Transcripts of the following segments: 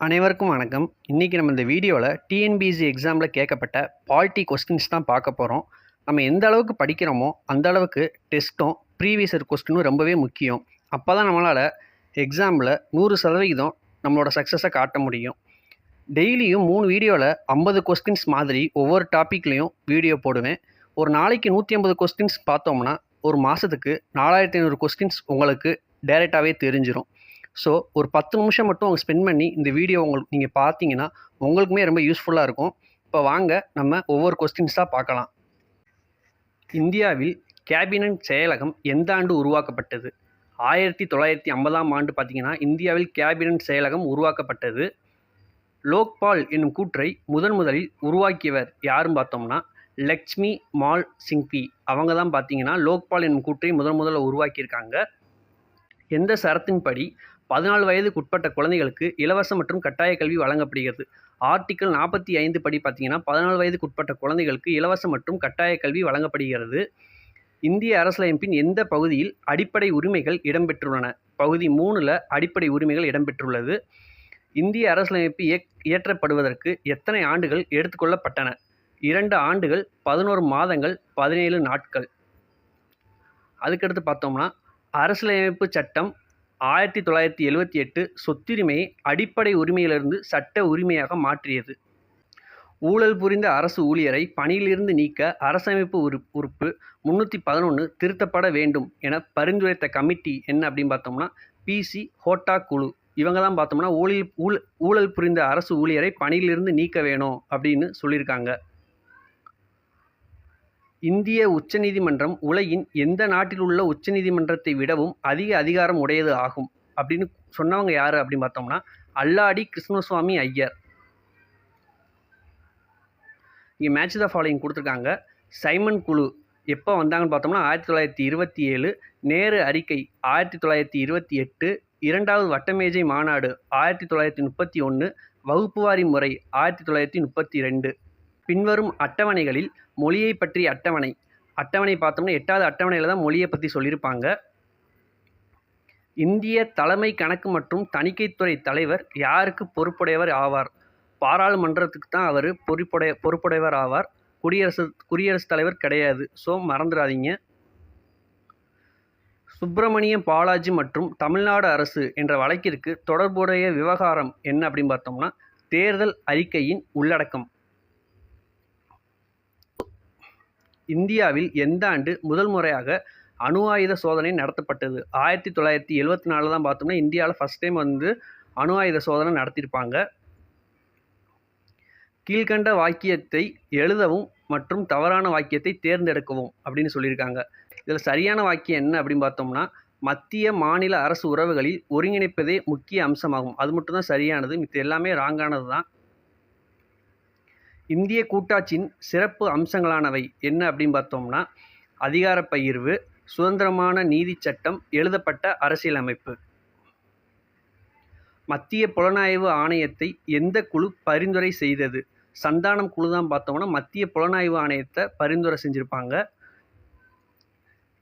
அனைவருக்கும் வணக்கம். இன்றைக்கி நம்ம இந்த வீடியோவில் டிஎன்பிஎஸ்சி எக்ஸாமில் கேட்கப்பட்ட பாலிட்டி கொஸ்டின்ஸ் தான் பார்க்க போகிறோம் நம்ம எந்த அளவுக்கு படிக்கிறோமோ அந்த அளவுக்கு டெஸ்ட்டும் ப்ரீவியஸ் இயர் கொஸ்டினும் ரொம்பவே முக்கியம். அப்போ தான் நம்மளால் எக்ஸாமில் நூறு சதவிகிதம் நம்மளோட சக்ஸஸை காட்ட முடியும். டெய்லியும் மூணு வீடியோவில் ஐம்பது கொஸ்டின்ஸ் மாதிரி ஒவ்வொரு டாப்பிக்லேயும் வீடியோ போடுவேன். ஒரு நாளைக்கு நூற்றி ஐம்பது கொஸ்டின்ஸ் பார்த்தோம்னா ஒரு மாதத்துக்கு நாலாயிரத்தி ஐநூறு கொஸ்டின்ஸ் உங்களுக்கு டைரெக்டாகவே தெரிஞ்சிடும் ஸோ ஒரு பத்து நிமிஷம் மட்டும் அவங்க ஸ்பெண்ட் பண்ணி இந்த வீடியோ உங்களுக்கு நீங்கள் பார்த்தீங்கன்னா உங்களுக்குமே ரொம்ப யூஸ்ஃபுல்லாக இருக்கும். இப்போ வாங்க நம்ம ஒவ்வொரு கொஸ்டின்ஸாக பார்க்கலாம். இந்தியாவில் கேபினட் செயலகம் எந்த ஆண்டு உருவாக்கப்பட்டது? ஆயிரத்தி தொள்ளாயிரத்தி ஐம்பதாம் ஆண்டு பார்த்தீங்கன்னா இந்தியாவில் கேபினட் செயலகம் உருவாக்கப்பட்டது. லோக்பால் என்னும் கூற்றை முதன் முதலில் உருவாக்கியவர் யாரும் பார்த்தோம்னா லக்ஷ்மி மால் சிங்பி. அவங்க தான் பார்த்தீங்கன்னா லோக்பால் என்னும் கூற்றை முதன் முதல்ல உருவாக்கியிருக்காங்க. எந்த சரத்தின்படி பதினாலு வயதுக்குட்பட்ட குழந்தைகளுக்கு இலவச மற்றும் கட்டாய கல்வி வழங்கப்படுகிறது. ஆர்டிக்கல் நாற்பத்தி ஐந்து படி பார்த்தீங்கன்னா பதினாலு வயதுக்குட்பட்ட குழந்தைகளுக்கு இலவச மற்றும் கட்டாய கல்வி வழங்கப்படுகிறது. இந்திய அரசியலமைப்பின் எந்த பகுதியில் அடிப்படை உரிமைகள் இடம்பெற்றுள்ளன? பகுதி மூணில் அடிப்படை உரிமைகள் இடம்பெற்றுள்ளது. இந்திய அரசியலமைப்பு இயக் இயற்றப்படுவதற்கு எத்தனை ஆண்டுகள் எடுத்துக்கொள்ளப்பட்டன? இரண்டு ஆண்டுகள் பதினோரு மாதங்கள் பதினேழு நாட்கள். அதுக்கடுத்து பார்த்தோம்னா அரசியலமைப்பு சட்டம் ஆயிரத்தி தொள்ளாயிரத்தி எழுவத்தி எட்டு சொத்துரிமையை அடிப்படை உரிமையிலிருந்து சட்ட உரிமையாக மாற்றியது. ஊழல் புரிந்த அரசு ஊழியரை பணியிலிருந்து நீக்க அரசமைப்பு உறு உறுப்பு முன்னூற்றி பதினொன்று திருத்தப்பட வேண்டும் என பரிந்துரைத்த கமிட்டி என்ன அப்படின்னு பார்த்தோம்னா பிசி ஹோட்டா குழு இவங்க தான் பார்த்தோம்னா ஊழல் ஊழல் ஊழல் புரிந்த அரசு ஊழியரை பணியிலிருந்து நீக்க வேணும் அப்படின்னு சொல்லியிருக்காங்க. இந்திய உச்சநீதிமன்றம் உலகின் எந்த நாட்டில் உள்ள உச்சநீதிமன்றத்தை விடவும் அதிக அதிகாரம் உடையது ஆகும். அப்படின்னு சொன்னவங்க யார் அப்படின்னு பார்த்தோம்னா அல்லாடி கிருஷ்ணசுவாமி ஐயர். இங்கே மேட்ச் த ஃபாலோயிங் கொடுத்துருக்காங்க. சைமன் குழு எப்போ வந்தாங்கன்னு பார்த்தோம்னா ஆயிரத்தி தொள்ளாயிரத்தி இருபத்தி ஏழு நேரு அறிக்கை ஆயிரத்தி தொள்ளாயிரத்தி இருபத்தி எட்டு இரண்டாவது வட்டமேஜை மாநாடு ஆயிரத்தி தொள்ளாயிரத்தி முப்பத்தி ஒன்று வகுப்புவாரி முறை ஆயிரத்தி தொள்ளாயிரத்தி முப்பத்தி ரெண்டு. பின்வரும் அட்டவணைகளில் மொழியை பற்றிய அட்டவணை. அட்டவணை பார்த்தோம்னா எட்டாவது அட்டவணையில் தான் மொழியை பற்றி சொல்லியிருப்பாங்க. இந்திய தலைமை கணக்கு மற்றும் தணிக்கைத்துறை தலைவர் யாருக்கு பொறுப்புடையவர் ஆவார்? பாராளுமன்றத்துக்கு தான் அவர் பொறுப்புடைய பொறுப்புடையவர் ஆவார். குடியரசு குடியரசுத் தலைவர் கிடையாது. ஸோ மறந்துடாதீங்க. சுப்பிரமணியம் பாலாஜி மற்றும் தமிழ்நாடு அரசு என்ற வழக்கிற்கு தொடர்புடைய விவகாரம் என்ன அப்படின்னு பார்த்தோம்னா தேர்தல் அறிக்கையின் உள்ளடக்கம். இந்தியாவில் எந்த ஆண்டு முதல் முறையாக அணு ஆயுத சோதனை நடத்தப்பட்டது? ஆயிரத்தி தொள்ளாயிரத்தி எழுபத்தி நாலில் தான் பார்த்தோம்னா இந்தியாவில் ஃபஸ்ட் டைம் வந்து அணு ஆயுத சோதனை நடத்தியிருப்பாங்க. கீழ்கண்ட வாக்கியத்தை எழுதவும் மற்றும் தவறான வாக்கியத்தை தேர்ந்தெடுக்கவும் அப்படின்னு சொல்லியிருக்காங்க. இதில் சரியான வாக்கியம் என்ன அப்படின்னு பார்த்தோம்னா மத்திய மாநில அரசு உறவுகளில் ஒருங்கிணைப்பதே முக்கிய அம்சமாகும். அது மட்டும்தான் சரியானது. மித்த எல்லாமே ராங்கானது தான் இந்திய கூட்டாட்சியின் சிறப்பு அம்சங்களானவை என்ன அப்படின்னு பார்த்தோம்னா அதிகார பகிர்வு சுதந்திரமான நீதி சட்டம் எழுதப்பட்ட அரசியலமைப்பு. மத்திய புலனாய்வு ஆணையத்தை எந்த குழு பரிந்துரை செய்தது? சந்தானம் குழு தான் பார்த்தோம்னா மத்திய புலனாய்வு ஆணையத்தை பரிந்துரை செஞ்சுருப்பாங்க.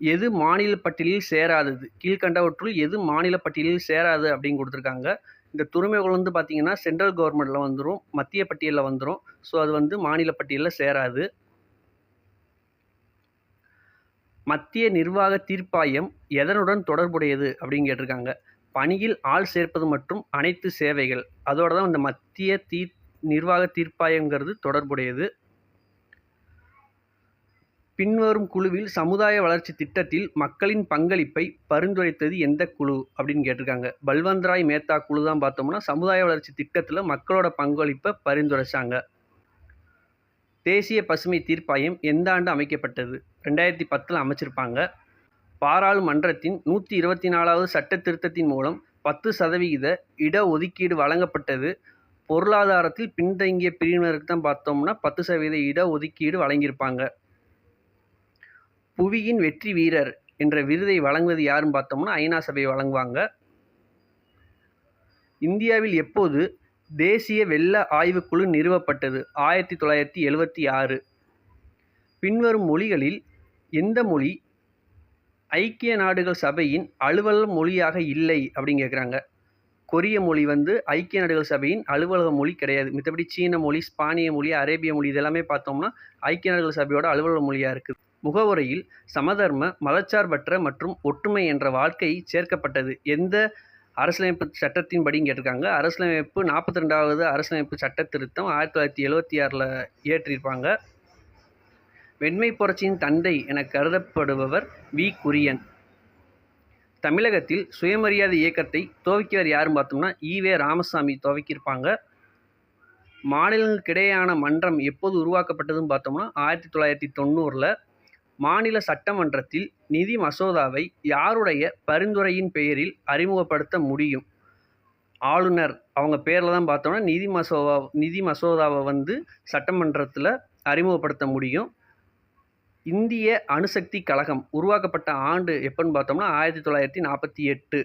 எது மாநில பட்டியலில் சேராதது? கீழ்கண்டவற்றுள் எது மாநில பட்டியலில் சேராது அப்படின்னு கொடுத்துருக்காங்க. இந்த துறைமுகங்கள் வந்து பார்த்திங்கன்னா சென்ட்ரல் கவர்மெண்ட்டில் வந்துடும் மத்திய பட்டியலில் வந்துடும் ஸோ அது வந்து மாநில பட்டியலில் சேராது. மத்திய நிர்வாக தீர்ப்பாயம் எதனுடன் தொடர்புடையது அப்படின்னு கேட்டிருக்காங்க. பணியில் ஆள் சேர்ப்பது மற்றும் அனைத்து சேவைகள். அதோட தான் இந்த மத்திய தீர் நிர்வாக தீர்ப்பாயங்கிறது தொடர்புடையது. பின்வரும் குழுவில் சமுதாய வளர்ச்சி திட்டத்தில் மக்களின் பங்களிப்பை பரிந்துரைத்தது எந்த குழு அப்படின்னு கேட்டிருக்காங்க. பல்வந்த்ராய் மேத்தா குழு தான் பார்த்தோம்னா சமுதாய வளர்ச்சி திட்டத்தில் மக்களோட பங்களிப்பை பரிந்துரைச்சாங்க. தேசிய பசுமை தீர்ப்பாயம் எந்த ஆண்டு அமைக்கப்பட்டது? ரெண்டாயிரத்தி பத்தில் அமைச்சிருப்பாங்க. பாராளுமன்றத்தின் நூற்றி இருபத்தி நாலாவது சட்ட திருத்தத்தின் மூலம் பத்து சதவிகித இடஒதுக்கீடு வழங்கப்பட்டது. பொருளாதாரத்தில் பின்தங்கிய பிரிவினருக்கு தான் பார்த்தோம்னா பத்து சதவீத இடஒதுக்கீடு வழங்கியிருப்பாங்க. புவியின் வெற்றி வீரர் என்ற விருதை வழங்குவது யாருன்னு பார்த்தோம்னா ஐநா சபை வழங்குவாங்க. இந்தியாவில் எப்போது தேசிய வெள்ள ஆய்வுக்குழு நிறுவப்பட்டது? ஆயிரத்தி தொள்ளாயிரத்தி எழுவத்தி ஆறு. பின்வரும் மொழிகளில் எந்த மொழி ஐக்கிய நாடுகள் சபையின் அலுவலக மொழியாக இல்லை அப்படின்னு கேட்குறாங்க கொரிய மொழி வந்து ஐக்கிய நாடுகள் சபையின் அலுவலக மொழி கிடையாது. மித்தபடி சீன மொழி ஸ்பானிய மொழி அரேபிய மொழி இதெல்லாமே பார்த்தோம்னா ஐக்கிய நாடுகள் சபையோட அலுவலக மொழியாக இருக்குது முகவுரையில் சமதர்ம மதச்சார்பற்ற மற்றும் ஒற்றுமை என்ற வாழ்க்கை சேர்க்கப்பட்டது. எந்த அரசியலமைப்பு சட்டத்தின்படின்னு கேட்டிருக்காங்க? அரசியலமைப்பு நாற்பத்தி ரெண்டாவது அரசியலமைப்பு சட்ட திருத்தம் ஆயிரத்தி தொள்ளாயிரத்தி எழுபத்தி ஆறில் இயற்றியிருப்பாங்க. வெண்மை புரட்சியின் தந்தை என கருதப்படுபவர் வி. குரியன். தமிழகத்தில் சுயமரியாதை இயக்கத்தை துவக்கியவர் யாருன்னு பார்த்தோம்னா ஈவே ராமசாமி துவக்கியிருப்பாங்க. மாநிலங்களுக்கிடையேயான மன்றம் எப்போது உருவாக்கப்பட்டதுன்னு பார்த்தோம்னா ஆயிரத்தி தொள்ளாயிரத்தி தொண்ணூறில் மாநில சட்டமன்றத்தில் நிதி மசோதாவை யாருடைய பரிந்துரையின் பெயரில் அறிமுகப்படுத்த முடியும்? ஆளுநர் அவங்க பேரில் தான் பார்த்தோம்னா நிதி மசோதா நிதி மசோதாவை வந்து சட்டமன்றத்தில் அறிமுகப்படுத்த முடியும். இந்திய அணுசக்தி கழகம் உருவாக்கப்பட்ட ஆண்டு எப்போன்னு பார்த்தோம்னா ஆயிரத்தி தொள்ளாயிரத்தி நாற்பத்தி எட்டு.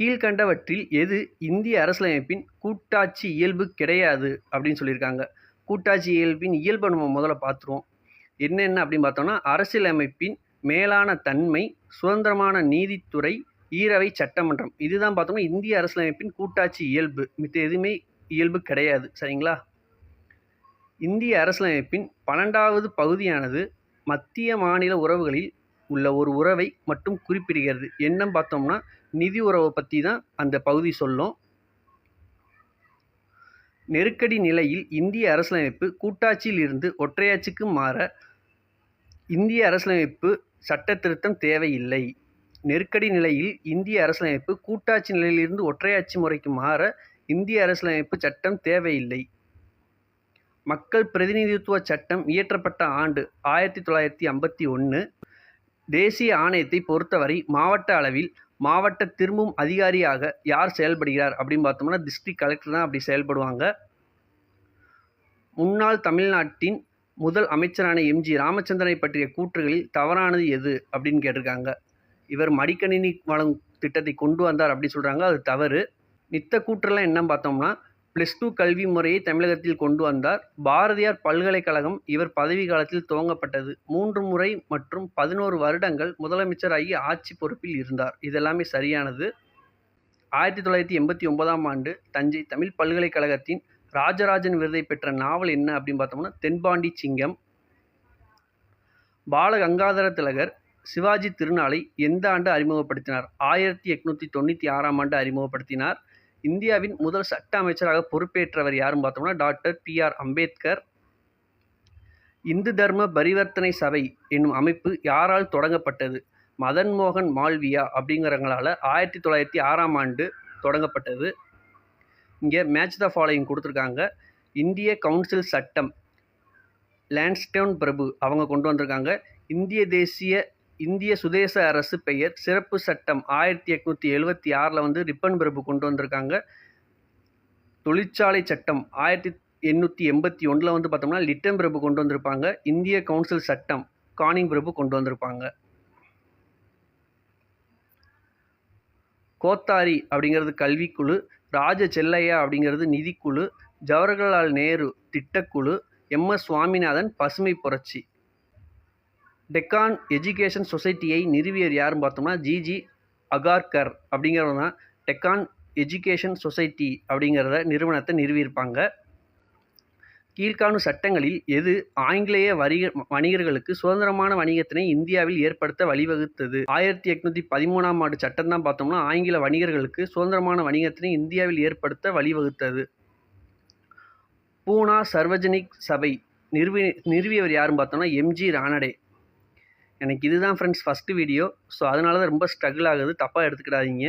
கீழ்கண்டவற்றில் எது இந்திய அரசியலமைப்பின் கூட்டாட்சி இயல்பு கிடையாது அப்படின்னு சொல்லியிருக்காங்க. கூட்டாட்சி இயல்பின் இயல்பு நம்ம முதல்ல பார்த்துருவோம். என்னென்ன அப்படின்னு பார்த்தோம்னா அரசியலமைப்பின் மேலான தன்மை சுதந்திரமான நீதித்துறை ஈரவை சட்டமன்றம். இதுதான் பார்த்தோம்னா இந்திய அரசியலமைப்பின் கூட்டாட்சி இயல்பு. மித்த எதுவுமே இயல்பு கிடையாது. சரிங்களா? இந்திய அரசியலமைப்பின் பன்னெண்டாவது பகுதியானது மத்திய மாநில உறவுகளில் உள்ள ஒரு உறவை மட்டும் குறிப்பிடுகிறது. என்னன்னு பார்த்தோம்னா நிதி உறவை பற்றி தான் அந்த பகுதி சொல்லும். நெருக்கடி நிலையில் இந்திய அரசியலமைப்பு கூட்டாட்சியில் இருந்து ஒற்றையாட்சிக்கு மாற இந்திய அரசியலமைப்பு சட்ட திருத்தம் தேவையில்லை. நெருக்கடி நிலையில் இந்திய அரசியலமைப்பு கூட்டாட்சி நிலையிலிருந்து ஒற்றையாட்சி முறைக்கு மாற இந்திய அரசியலமைப்பு சட்டம் தேவையில்லை. மக்கள் பிரதிநிதித்துவ சட்டம் இயற்றப்பட்ட ஆண்டு ஆயிரத்தி தொள்ளாயிரத்தி ஐம்பத்தி ஒன்று தேசிய ஆணையத்தை பொறுத்தவரை மாவட்ட அளவில் மாவட்ட திரும்பும் அதிகாரியாக யார் செயல்படுகிறார் அப்படின்னு பார்த்தோம்னா டிஸ்ட்ரிக்ட் கலெக்டர் தான் அப்படி செயல்படுவாங்க. முன்னாள் தமிழ்நாட்டின் முதல் அமைச்சரான எம்ஜி ராமச்சந்திரனை பற்றிய கூற்றுகளில் தவறானது எது அப்படின்னு கேட்டிருக்காங்க. இவர் மடிக்கணினி வழங்கும் திட்டத்தை கொண்டு வந்தார் அப்படி சொல்கிறாங்க அது தவறு. நித்த கூற்றெல்லாம் என்னன்னு பார்த்தோம்னா ப்ளஸ் டூ கல்வி முறையை தமிழகத்தில் கொண்டு வந்தார். பாரதியார் பல்கலைக்கழகம் இவர் பதவி காலத்தில் துவங்கப்பட்டது. மூன்று முறை மற்றும் பதினோரு வருடங்கள் முதலமைச்சராகி ஆட்சி பொறுப்பில் இருந்தார். இதெல்லாமே சரியானது. ஆயிரத்தி தொள்ளாயிரத்தி எண்பத்தி ஒன்பதாம் ஆண்டு தஞ்சை தமிழ் பல்கலைக்கழகத்தின் ராஜராஜன் விருதை பெற்ற நாவல் என்ன அப்படின்னு பார்த்தோம்னா தென்பாண்டி சிங்கம். பாலகங்காதர திலகர் சிவாஜி திருநாளை எந்த ஆண்டு அறிமுகப்படுத்தினார்? ஆயிரத்தி எட்நூற்றி தொண்ணூற்றி ஆறாம் ஆண்டு அறிமுகப்படுத்தினார். இந்தியாவின் முதல் சட்ட அமைச்சராக பொறுப்பேற்றவர் யாரும் பார்த்தோம்னா டாக்டர் பி ஆர் அம்பேத்கர். இந்து தர்ம பரிவர்த்தனை சபை என்னும் அமைப்பு யாரால் தொடங்கப்பட்டது? மதன் மோகன் மால்வியா அப்படிங்கிறவங்களால் ஆயிரத்தி தொள்ளாயிரத்தி ஆறாம் ஆண்டு தொடங்கப்பட்டது. இங்கே மேட்ச் த ஃபாலோயிங் கொடுத்துருக்காங்க. இந்திய கவுன்சில் சட்டம் லேண்ட்ஸ்டோன் பிரபு அவங்க கொண்டு வந்திருக்காங்க. இந்திய தேசிய இந்திய சுதேச அரசு பெயர் சிறப்பு சட்டம் ஆயிரத்தி எட்நூற்றி எழுபத்தி ஆறில் வந்து ரிப்பன் பிரபு கொண்டு வந்திருக்காங்க. தொழிற்சாலை சட்டம் ஆயிரத்தி எண்ணூற்றி எண்பத்தி ஒன்றில் வந்து பார்த்தோம்னா லிட்டன் பிரபு கொண்டு வந்திருப்பாங்க. இந்திய கவுன்சில் சட்டம் கானிங் பிரபு கொண்டு வந்திருப்பாங்க. கோத்தாரி அப்படிங்கிறது கல்விக்குழு ராஜ செல்லையா அப்படிங்கிறது நிதிக்குழு ஜவஹர்லால் நேரு திட்டக்குழு எம் எஸ் சுவாமிநாதன் பசுமை புரட்சி. டெக்கான் எஜுகேஷன் சொசைட்டியை நிறுவியர் யாருன்னு பார்த்தோம்னா ஜிஜி அகார்கர் அப்படிங்கிறவங்க தான். டெக்கான் எஜுகேஷன் சொசைட்டி அப்படிங்கிறத நிறுவனத்தை நிறுவியிருப்பாங்க. கீழ்காணும் சட்டங்களில் எது ஆங்கிலேய வணிக வணிகர்களுக்கு சுதந்திரமான வணிகத்தினை இந்தியாவில் ஏற்படுத்த வழிவகுத்தது? ஆயிரத்தி எட்நூற்றி பதிமூணாம் ஆண்டு சட்டம் தான் பார்த்தோம்னா ஆங்கில வணிகர்களுக்கு சுதந்திரமான வணிகத்தினை இந்தியாவில் ஏற்படுத்த வழிவகுத்தது. பூனா சர்வஜனிக் சபை நிறுவி நிறுவியவர் யாருன்னு பார்த்தோம்னா எம்ஜி ரானடே எனக்கு இதுதான் ஃப்ரெண்ட்ஸ் ஃபஸ்ட்டு வீடியோ ஸோ அதனால தான் ரொம்ப ஸ்ட்ரகிள் ஆகுது. தப்பாக எடுத்துக்கிடாதீங்க.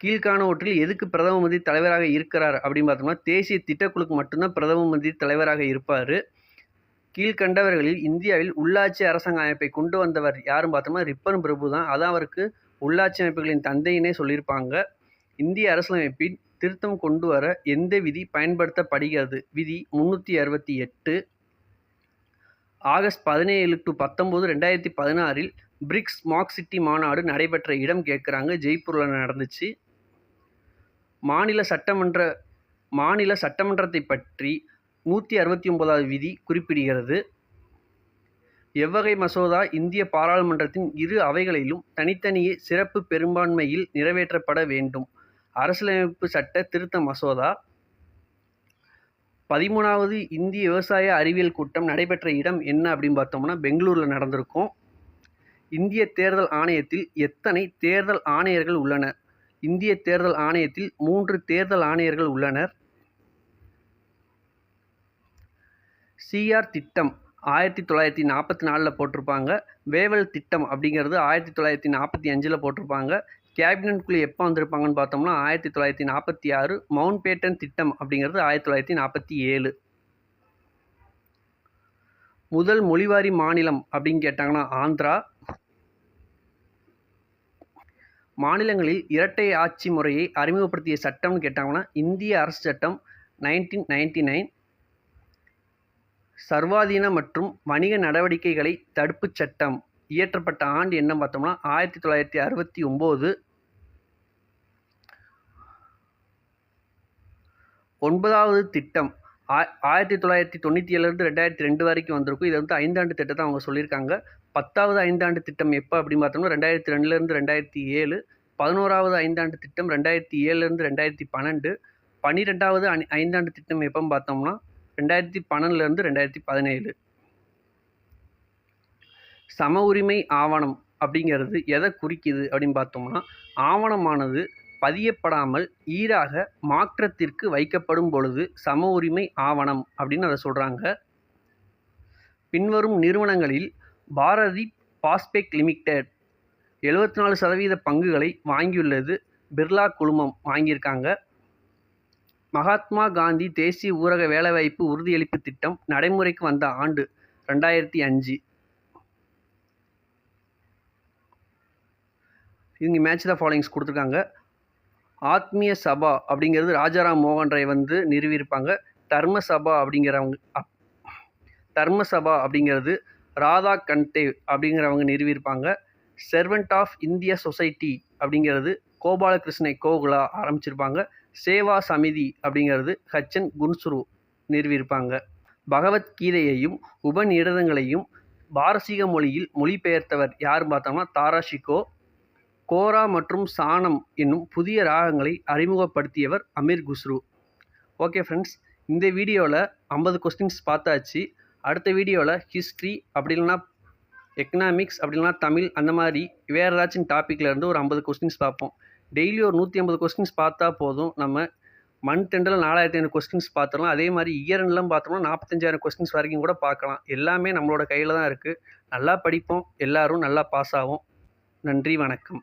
கீழ்காணவற்றில் எதுக்கு பிரதம மந்திரி தலைவராக இருக்கிறார் அப்படின்னு பார்த்தோம்னா தேசிய திட்டக்குழுக்கு மட்டும்தான் பிரதம மந்திரி தலைவராக இருப்பார். கீழ்கண்டவர்களில் இந்தியாவில் உள்ளாட்சி அரசாங்க அமைப்பை கொண்டு வந்தவர் யாருன்னு பார்த்தோம்னா ரிப்பன் பிரபு தான். அதான் அவருக்கு உள்ளாட்சி அமைப்புகளின் தந்தையினே சொல்லியிருப்பாங்க. இந்திய அரசியலமைப்பின் திருத்தம் கொண்டு வர எந்த விதி பயன்படுத்தப்படுகிறது? விதி முந்நூற்றி அறுபத்தி எட்டு. ஆகஸ்ட் பதினேழு டு பத்தொம்போது ரெண்டாயிரத்தி பதினாறில் பிரிக்ஸ் ஸ்மார்ட் சிட்டி மாநாடு நடைபெற்ற இடம் கேட்குறாங்க. ஜெய்ப்பூரில் நடந்துச்சு. மாநில சட்டமன்ற மாநில சட்டமன்றத்தை பற்றி நூற்றி அறுபத்தி ஒன்பதாவது விதி குறிப்பிடுகிறது. எவ்வகை மசோதா இந்திய பாராளுமன்றத்தின் இரு அவைகளிலும் தனித்தனியே சிறப்பு பெரும்பான்மையில் நிறைவேற்றப்பட வேண்டும். அரசியலமைப்பு சட்ட திருத்த மசோதா பதிமூணாவது இந்திய விவசாய அறிவியல் கூட்டம் நடைபெற்ற இடம் என்ன அப்படின்னு பார்த்தோம்னா பெங்களூரில் நடந்திருக்கும். இந்திய தேர்தல் ஆணையத்தில் எத்தனை தேர்தல் ஆணையர்கள் உள்ளனர்? இந்திய தேர்தல் ஆணையத்தில் மூன்று தேர்தல் ஆணையர்கள் உள்ளனர். சிஆர் திட்டம் ஆயிரத்தி தொள்ளாயிரத்தி நாற்பத்தி நாலில் போட்டிருப்பாங்க. வேவல் திட்டம் அப்படிங்கிறது ஆயிரத்தி தொள்ளாயிரத்தி நாற்பத்தி அஞ்சில் போட்டிருப்பாங்க. கேபினட்குள்ளே எப்போ வந்திருப்பாங்கன்னு பார்த்தோம்னா ஆயிரத்தி தொள்ளாயிரத்தி நாற்பத்தி ஆறு மவுண்ட் பேட்டன் திட்டம் அப்படிங்கிறது ஆயிரத்தி தொள்ளாயிரத்தி நாற்பத்தி ஏழு. முதல் மொழிவாரி மாநிலம் அப்படின்னு கேட்டாங்கன்னா ஆந்திரா. மாநிலங்களில் இரட்டை ஆட்சி முறையை அறிமுகப்படுத்திய சட்டம்னு கேட்டாங்கன்னா இந்திய அரசு சட்டம் நைன்டீன் நைன்டி நைன். சர்வாதீன மற்றும் வணிக நடவடிக்கைகளை தடுப்புச் சட்டம். இயற்றப்பட்ட ஆண்டு என்ன பார்த்தோம்னா ஆயிரத்தி தொள்ளாயிரத்தி அறுபத்தி ஒம்பது. ஒன்பதாவது திட்டம். ஆ- ஆயிரத்தி தொள்ளாயிரத்தி தொண்ணூற்றி ஏழுலேருந்து ரெண்டாயிரத்தி ரெண்டு வரைக்கும் வந்திருக்கும். இது வந்து ஐந்தாண்டு திட்டத்தை அவங்க சொல்லியிருக்காங்க. பத்தாவது ஐந்தாண்டு திட்டம் எப்போ அப்படின்னு பார்த்தோம்னா ரெண்டாயிரத்தி ரெண்டுலேருந்து ரெண்டாயிரத்தி ஏழு பதினோராவது ஐந்தாண்டு திட்டம் ரெண்டாயிரத்தி ஏழுலேருந்து ரெண்டாயிரத்தி பன்னெண்டு பன்னிரெண்டாவது அணி ஐந்தாண்டு திட்டம் எப்போன்னு பார்த்தோம்னா ரெண்டாயிரத்தி பன்னெண்டுலேருந்து ரெண்டாயிரத்தி பதினேழு சம உரிமை ஆவணம் அப்படிங்கிறது எதை குறிக்குது அப்படின்னு பார்த்தோம்னா ஆவணமானது பதியப்படாமல் ஈராக மாற்றத்திற்கு வைக்கப்படும் பொழுது சம உரிமை ஆவணம் அப்படின்னு அதை சொல்கிறாங்க பின்வரும் நிறுவனங்களில் பாரதி பாஸ்பெக் லிமிடெட் எழுபத்தி நாலு சதவீத பங்குகளை வாங்கியுள்ளது. பிர்லா குழுமம் வாங்கியிருக்காங்க. மகாத்மா காந்தி தேசிய ஊரக வேலைவாய்ப்பு உறுதியளிப்பு திட்டம் நடைமுறைக்கு வந்த ஆண்டு ரெண்டாயிரத்தி அஞ்சு. இவங்க மேட்ச் த ஃபாலோயிங்ஸ் கொடுத்துருக்காங்க. ஆத்மீய சபா அப்படிங்கிறது ராஜாராம் மோகன் ராய் வந்து நிறுவியிருப்பாங்க. தர்ம சபா அப்படிங்கிறவங்க அப்- தர்ம சபா அப்படிங்கிறது ராதா கண்டேவ் அப்படிங்கிறவங்க நிறுவியிருப்பாங்க. செர்வெண்ட் ஆஃப் இந்தியா சொசைட்டி அப்படிங்கிறது கோபாலகிருஷ்ணை கோகுலா ஆரம்பிச்சிருப்பாங்க. சேவா சமிதி அப்படிங்கிறது ஹச்சன் குன்சுரு நிறுவியிருப்பாங்க. பகவத்கீதையையும் உபநிடதங்களையும் பாரசீக மொழியில் மொழிபெயர்த்தவர் யார் பார்த்தோம்னா தாராஷிகோ கோரா மற்றும் சானம் என்னும் புதிய ராகங்களை அறிமுகப்படுத்தியவர் அமீர் குஸ்ரு. ஓகே ஃப்ரெண்ட்ஸ் இந்த வீடியோவில் ஐம்பது கொஸ்டின்ஸ் பார்த்தாச்சு. அடுத்த வீடியோவில் ஹிஸ்ட்ரி அப்படி இல்லைன்னா எக்கனாமிக்ஸ் அப்படி இல்லைன்னா தமிழ் அந்த மாதிரி வேறு ஏதாச்சும் டாப்பிக்கில் இருந்து ஒரு ஐம்பது கொஸ்டின்ஸ் பார்ப்போம். டெய்லி ஒரு நூற்றி ஐம்பது கொஸ்டின்ஸ் பார்த்தா போதும். நம்ம மந்த் எண்டில் நாலாயிரத்தி ஐநூறு கொஸ்டின்ஸ் பார்த்துடலாம். அதே மாதிரி இயர் எண்ட்லாம் பார்த்தோம்னா நாற்பத்தஞ்சாயிரம் கொஸ்டின்ஸ் வரைக்கும் கூட பார்க்கலாம். எல்லாமே நம்மளோட கையில் தான் இருக்குது நல்லா படிப்போம். எல்லோரும் நல்லா பாஸ் ஆகும் நன்றி வணக்கம்.